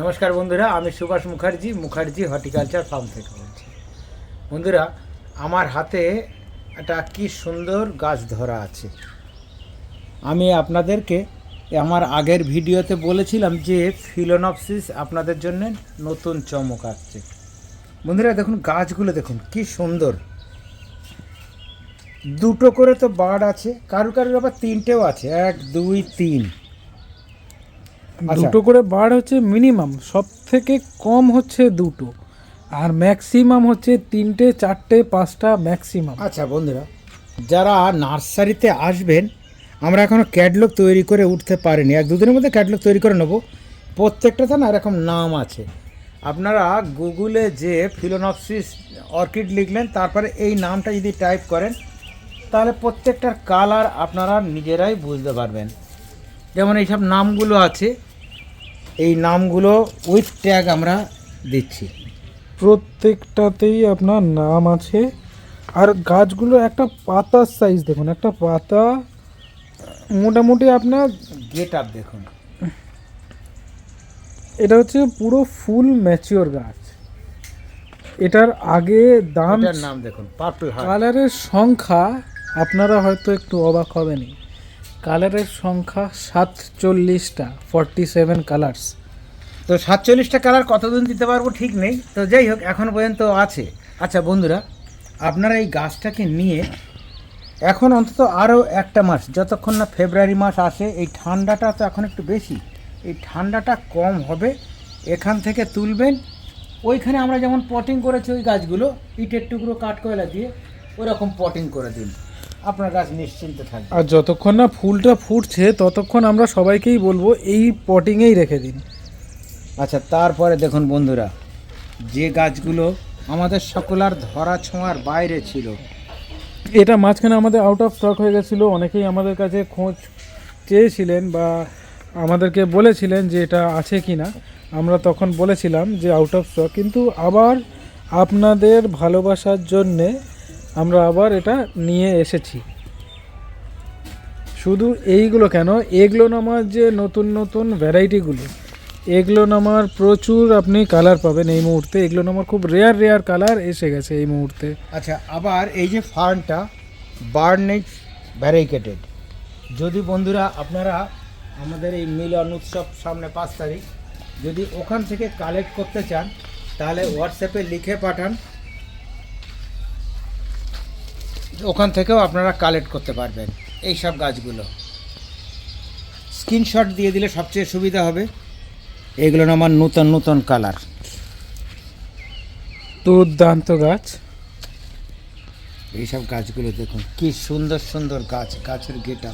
নমস্কার বন্ধুরা, আমি সুভাষ মুখার্জি মুখার্জি হর্টিকালচার ফার্ম থেকে বলছি। বন্ধুরা, আমার হাতে একটা কি সুন্দর গাছ ধরা আছে। আমি আপনাদেরকে আমার আগের ভিডিওতে বলেছিলাম যে ফিলোনপসিস আপনাদের জন্য নতুন চমক আসছে। বন্ধুরা, দেখুন গাছগুলো, দেখুন কি সুন্দর। দুটো করে তো বার্ড আছে কারু কারুর আবার তিনটেও আছে, এক, দুই, তিন। দুটো করে বার্ড হচ্ছে মিনিমাম সব থেকে কম হচ্ছে দুটো। আর ম্যাক্সিমাম হচ্ছে তিনটে চারটে পাঁচটা ম্যাক্সিমাম। আচ্ছা বন্ধুরা যারা নার্সারিতে আসবেন আমরা এখনও ক্যাটলগ তৈরি করে উঠতে পারিনি। এক দুদিনের মধ্যে ক্যাটলগ তৈরি করে নেব। প্রত্যেকটাতে না এরকম নাম আছে। আপনারা গুগলে যে ফিলোনপসিস অর্কিড লিখলেন তারপরে এই নামটা যদি টাইপ করেন তাহলে প্রত্যেকটার কালার আপনারা নিজেরাই বুঝতে পারবেন। যেমন এইসব নামগুলো আছে এই নামগুলো উইথ ট্যাগ আমরা দিচ্ছি। প্রত্যেকটাতেই আপনার নাম আছে। আর গাছগুলো একটা পাতার সাইজ দেখুন একটা পাতা মোটামুটি আপনার গেট আপ দেখুন। এটা হচ্ছে পুরো ফুল ম্যাচিওর গাছ। এটার আগে দাম নাম দেখুন পার্পল কালারের সংখ্যা আপনারা হয়তো একটু অবাক হবেনই। কালারের সংখ্যা সাতচল্লিশটা ফর্টি সেভেন কালার্স তো সাতচল্লিশটা কালার কতদিন দিতে পারব ঠিক নেই। তো যাই হোক, এখন পর্যন্ত আছে। আচ্ছা বন্ধুরা, আপনারা এই গাছটাকে নিয়ে এখন অন্তত আরও একটা মাস, যতক্ষণ না ফেব্রুয়ারি মাস আসে, এই ঠান্ডাটা তো এখন একটু বেশি, এই ঠান্ডাটা কম হবে, এখান থেকে তুলবেন। ওইখানে আমরা যেমন পটিং করেছি ওই গাছগুলো, ইটের টুকরো কাঠ কয়লা দিয়ে, ওরকম পটিং করে দিন। আপনার গাছ নিশ্চিন্তে থাকবে। আর যতক্ষণ না ফুলটা ফুটছে ততক্ষণ আমরা সবাইকেই বলব এই পটিংয়েই রেখে দিন। আচ্ছা তারপরে দেখুন বন্ধুরা যে গাছগুলো আমাদের সকলার ধরা ছোঁয়ার বাইরে ছিল। এটা মাঝখানে আমাদের আউট অফ স্টক হয়ে গেছিল। অনেকেই আমাদের কাছে খোঁজ চেয়েছিলেন বা আমাদেরকে বলেছিলেন যে এটা আছে কি না আমরা তখন বলেছিলাম যে আউট অফ স্টক কিন্তু আবার আপনাদের ভালোবাসার জন্যে আমরা আবার এটা নিয়ে এসেছি। শুধু এইগুলো কেন? এগুলো নামার যে নতুন নতুন ভ্যারাইটিগুলো এগুলো নামার প্রচুর আপনি কালার পাবেন এই মুহূর্তে। এগুলো নামার খুব রেয়ার রেয়ার কালার এসে গেছে এই মুহূর্তে। আচ্ছা আবার এই যে ফার্নটা বার্নেট ভ্যারিকেটেড যদি বন্ধুরা, আপনারা আমাদের এই মিলন উৎসব সামনে পাঁচ তারিখ, যদি ওখান থেকে কালেক্ট করতে চান, তাহলে হোয়াটসঅ্যাপে লিখে পাঠান। ওখান থেকেও আপনারা কালেক্ট করতে পারবেন এই সব গাছগুলো। স্ক্রিনশট দিয়ে দিলে সবচেয়ে সুবিধা হবে। এগুলো না আমার নূতন নূতন কালার দুর্দান্ত গাছ। এইসব গাছগুলো দেখুন কি সুন্দর সুন্দর গাছ গাছের গেটা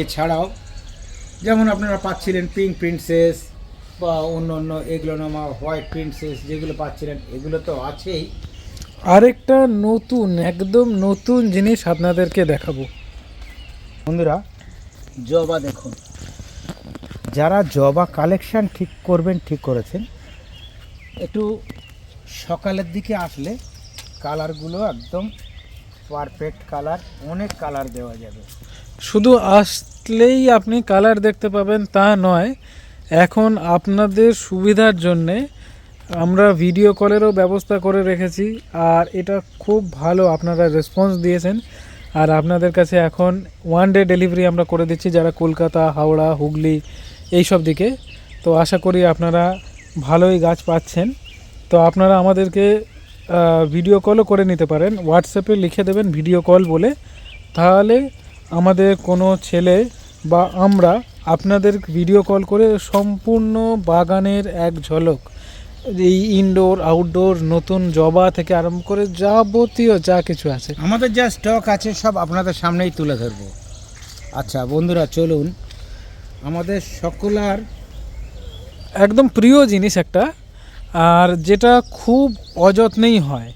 এছাড়াও যেমন আপনারা পাচ্ছিলেন পিঙ্ক প্রিন্সেস বা অন্য অন্য এগুলো নামা হোয়াইট প্রিন্সেস যেগুলো পাচ্ছিলেন এগুলো তো আছেই। আরেকটা নতুন একদম নতুন জিনিস আপনাদেরকে দেখাবো। বন্ধুরা জবা দেখুন। যারা জবা কালেকশান ঠিক করবেন ঠিক করেছেন একটু সকালের দিকে আসলে কালারগুলো একদম পারফেক্ট কালার অনেক কালার দেওয়া যাবে। শুধু আসলেই আপনি কালার দেখতে পাবেন তা নয়, এখন আপনাদের সুবিধার জন্যে আমরা ভিডিও কলেরও ব্যবস্থা করে রেখেছি আর এটা খুব ভালো আপনারা রেসপন্স দিয়েছেন। আর আপনাদের কাছে এখন ওয়ান ডে ডেলিভারি আমরা করে দিচ্ছি যারা কলকাতা, হাওড়া, হুগলি এই সব দিকে। তো আশা করি আপনারা ভালোই গাছ পাচ্ছেন। তো আপনারা আমাদেরকে ভিডিও কলও করে নিতে পারেন। হোয়াটসঅ্যাপে লিখে দেবেন ভিডিও কল বলে। তাহলে আমাদের কোনো ছেলে বা আমরা আপনাদের ভিডিও কল করে সম্পূর্ণ বাগানের এক ঝলক। এই ইনডোর আউটডোর নতুন জবা থেকে আরম্ভ করে যাবতীয় যা কিছু আছে। আমাদের যা স্টক আছে সব আপনাদের সামনেই তুলে ধরবো। আচ্ছা বন্ধুরা চলুন। আমাদের সকলার একদম প্রিয় জিনিস একটা আর যেটা খুব অযত্নেই হয়।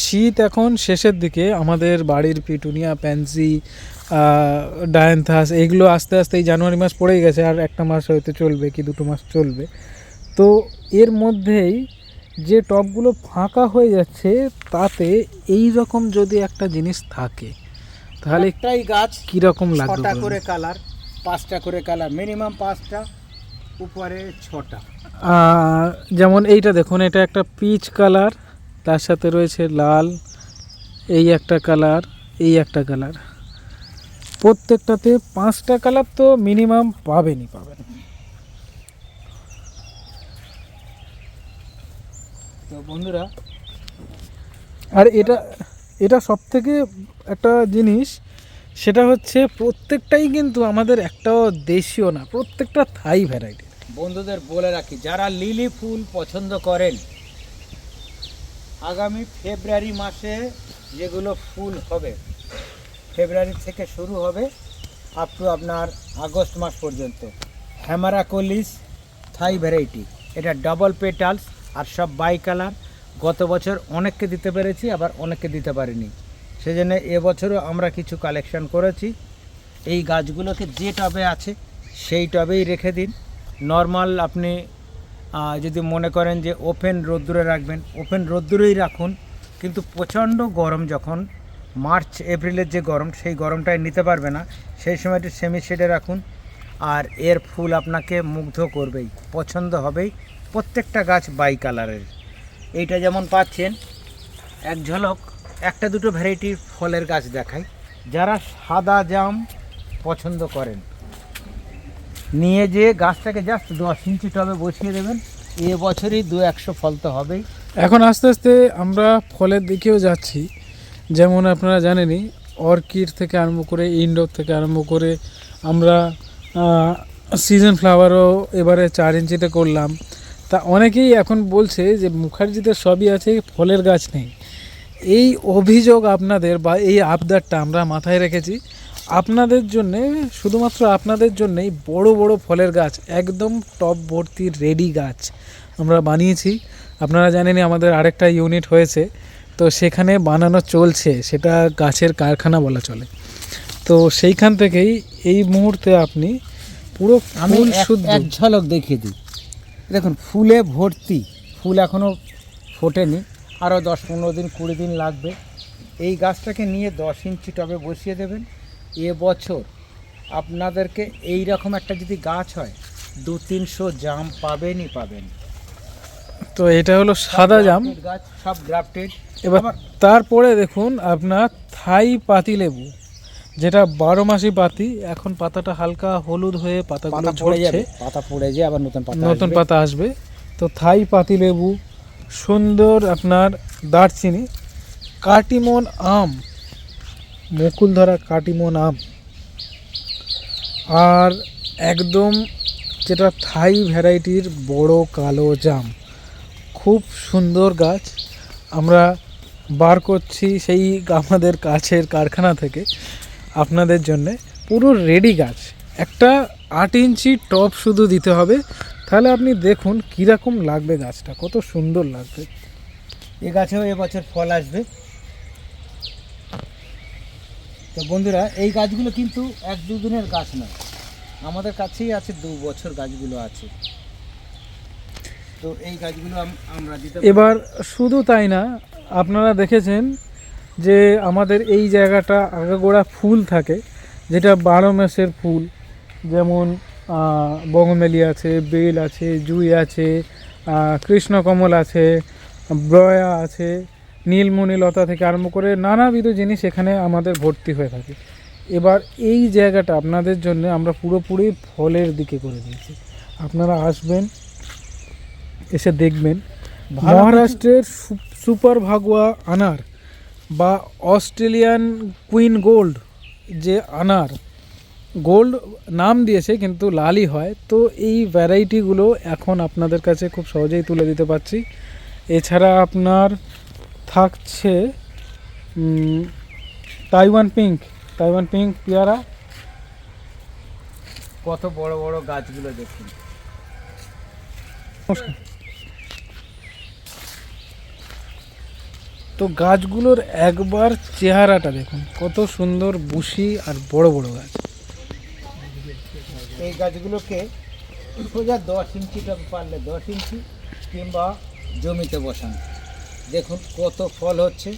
শীত এখন শেষের দিকে আমাদের বাড়ির পিটুনিয়া প্যান্সি ডায়ান্থাস এগুলো আস্তে আস্তে এই জানুয়ারি মাস পড়েই গেছে আর একটা মাস হয়তো চলবে কি দুটো মাস চলবে। তো এর মধ্যেই যে টবগুলো ফাঁকা হয়ে যাচ্ছে তাতে এই রকম যদি একটা জিনিস থাকে তাহলে একটাই গাছ কীরকম লাগবে ছটা করে কালার পাঁচটা করে কালার মিনিমাম পাঁচটা উপরে ছটা। যেমন এইটা দেখুন এটা একটা পিচ কালার তার সাথে রয়েছে লাল এই একটা কালার এই একটা কালার প্রত্যেকটাতে পাঁচটা কালার তো মিনিমাম পাবেনই পাবেন। তো বন্ধুরা আর এটা এটা সব থেকে একটা জিনিস সেটা হচ্ছে প্রত্যেকটাই কিন্তু আমাদের একটাও দেশীয় না প্রত্যেকটা থাই ভ্যারাইটি বন্ধুদের বলে রাখি যারা লিলি ফুল পছন্দ করেন আগামী ফেব্রুয়ারি মাসে যেগুলো ফুল হবে ফেব্রুয়ারি থেকে শুরু হবে আপ টু আপনার আগস্ট মাস পর্যন্ত। Hemerocallis Thai variety. এটা ডাবল পেটালস আর সব বাই কালার গত বছর অনেককে দিতে পেরেছি, আবার অনেককে দিতে পারিনি। সেজন্য এবছরও আমরা কিছু কালেকশন করেছি। এই গাছগুলোকে যে টবে আছে, সেই টবেই রেখে দিন। নর্মাল আপনি যদি মনে করেন যে ওপেন রোদ্দুরে রাখবেন ওপেন রোদ্দুরেই রাখুন। কিন্তু প্রচণ্ড গরম যখন মার্চ, এপ্রিলের যে গরম, সেই গরমটায় নিতে পারবে না। সেই সময়টি সেমি শেডে রাখুন। আর এর ফুল আপনাকে মুগ্ধ করবেই, পছন্দ হবেই প্রত্যেকটা গাছ বাই কালারের। এইটা যেমন পাচ্ছেন, এক ঝলক, একটা দুটো ভ্যারাইটির ফলের গাছ দেখাই। যারা সাদা জাম পছন্দ করেন, নিয়ে যেয়ে গাছটাকে জাস্ট দশ ইঞ্চি টবে বসিয়ে দেবেন। এ বছরই দু একশো ফল তো হবেই। এখন আস্তে আস্তে আমরা ফলের দিকেও যাচ্ছি। যেমন আপনারা জানেনই, অর্কিড থেকে আরম্ভ করে ইনডোর থেকে আরম্ভ করে আমরা সিজন ফ্লাওয়ারও এবারে চার ইঞ্চিতে করলাম। তা অনেকেই এখন বলছে যে মুখার্জিতে সবই আছে ফলের গাছ নেই। এই অভিযোগ আপনাদের বা এই আবদারটা আমরা মাথায় রেখেছি। আপনাদের জন্যে, শুধুমাত্র আপনাদের জন্যেই বড় বড় ফলের গাছ, একদম টপ ভর্তি রেডি গাছ আমরা বানিয়েছি। আপনারা জানেনই আমাদের আরেকটা ইউনিট হয়েছে। তো সেখানে বানানো চলছে সেটা গাছের কারখানা বলা চলে। তো সেইখান থেকেই এই মুহূর্তে আপনি পুরো আমি এক ঝলক দেখিয়ে দিই। দেখুন ফুলে ভর্তি। ফুল এখনও ফোটেনি। আরও দশ পনেরো দিন কুড়ি দিন লাগবে। এই গাছটাকে নিয়ে দশ ইঞ্চি টবে বসিয়ে দেবেন। এ বছর আপনাদেরকে এই রকম একটা যদি গাছ হয় দু তিনশো জাম পাবেনই পাবেন তো এটা হলো সাদা জাম। গাছ সব গ্রাফটেড এবার তারপরে দেখুন আপনার থাই পাতি লেবু যেটা বারো মাসি পাতি এখন পাতাটা হালকা হলুদ হয়ে পাতাগুলো পাতা পড়ে ঝরছে। যাবে পাতা পড়ে যায় আবার নতুন পাতা নতুন পাতা আসবে। তো থাই পাতি লেবু সুন্দর আপনার দারচিনি কাটিমন আম মুকুল ধরা কাটিমন আম। আর একদম যেটা থাই ভ্যারাইটির বড় কালো জাম। খুব সুন্দর গাছ। আমরা বার করছি সেই আমাদের কাছের কারখানা থেকে আপনাদের জন্যে। পুরো রেডি গাছ। একটা আট ইঞ্চি টপ শুধু দিতে হবে। তাহলে আপনি দেখুন কীরকম লাগবে গাছটা, কত সুন্দর লাগবে। এ গাছেও এবছর ফল আসবে। তো বন্ধুরা, এই গাছগুলো কিন্তু এক দুদিনের গাছ নয়। আমাদের কাছেই আছে, দু বছর গাছগুলো আছে। তো এবার শুধু তাই না, আপনারা দেখেছেন যে আমাদের এই জায়গাটা আগাগোড়া ফুল থাকে, যেটা বারো মাসের ফুল, যেমন বগমেলি আছে, বেল আছে, জুই আছে কৃষ্ণকমল আছে, ব্রয়া আছে, নীলমণি লতা থেকে আরম্ভ করে নানাবিধ জিনিস এখানে আমাদের ভর্তি হয়ে থাকে। এবার এই জায়গাটা আপনাদের জন্য আমরা পুরোপুরি ফলের দিকে করে দিয়েছি। আপনারা আসবেন এসে দেখবেন মহারাষ্ট্রের সুপার ভাগুয়া আনার বা অস্ট্রেলিয়ান কুইন গোল্ড যে আনার গোল্ড নাম দিয়েছে কিন্তু লালই হয়। তো এই ভ্যারাইটিগুলো এখন আপনাদের কাছে খুব সহজেই তুলে দিতে পারছি। এছাড়া আপনার থাকছে তাইওয়ান পিঙ্ক। তাইওয়ান পিঙ্ক পেয়ারা। কত বড় বড় গাছগুলো দেখুন। নমস্কার। তো গাছগুলোর একবার চেহারাটা দেখুন, কত সুন্দর বুশি আর বড় বড় গাছ। এই গাছগুলোকে সোজা দশ ইঞ্চি পারলে দশ ইঞ্চি কিংবা জমিতে বসান। দেখুন কত ফল হচ্ছে।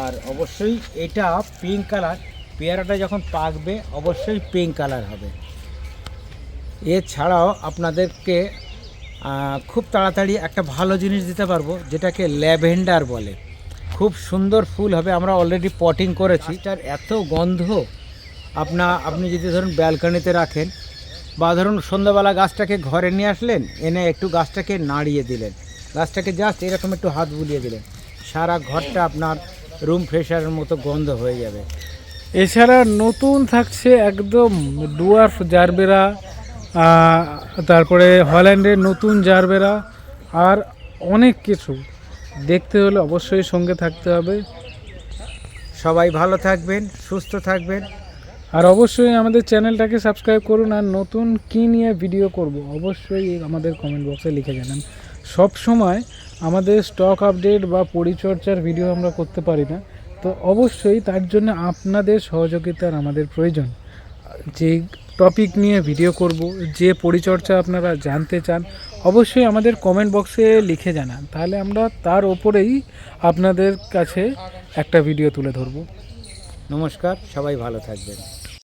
আর অবশ্যই এটা পিঙ্ক কালার পেয়ারাটা যখন পাকবে অবশ্যই পিঙ্ক কালার হবে। এছাড়াও আপনাদেরকে খুব তাড়াতাড়ি একটা ভালো জিনিস দিতে পারব, যেটাকে ল্যাভেন্ডার বলে। খুব সুন্দর ফুল হবে আমরা অলরেডি পটিং করেছি। তার এত গন্ধ আপনা আপনি যদি ধরুন ব্যালকনিতে রাখেন বা ধরুন সন্ধ্যাবেলা গাছটাকে ঘরে নিয়ে আসলেন এনে একটু গাছটাকে নাড়িয়ে দিলেন। গাছটাকে জাস্ট এরকম একটু হাত বুলিয়ে দিলেন। সারা ঘরটা আপনার রুম ফ্রেশারের মতো গন্ধ হয়ে যাবে। এছাড়া নতুন থাকছে একদম ডুয়ার্ফ জারবেরা তারপরে হল্যান্ডের নতুন জারবেরা আর অনেক কিছু। দেখতে হলে অবশ্যই সঙ্গে থাকতে হবে। সবাই ভালো থাকবেন, সুস্থ থাকবেন। আর অবশ্যই আমাদের চ্যানেলটাকে সাবস্ক্রাইব করুন আর নতুন কী নিয়ে ভিডিও করব অবশ্যই আমাদের কমেন্ট বক্সে লিখে জানান। সব সময় আমাদের স্টক আপডেট বা পরিচর্যার ভিডিও আমরা করতে পারি না। তো অবশ্যই তার জন্য আপনাদের সহযোগিতার আমাদের প্রয়োজন। যে টপিক নিয়ে ভিডিও করব, যে পরিচর্যা আপনারা জানতে চান অবশ্যই আমাদের কমেন্ট বক্সে লিখে জানান। তাহলে আমরা তার ওপরেই আপনাদের কাছে একটা ভিডিও তুলে ধরব। নমস্কার, সবাই ভালো থাকবেন।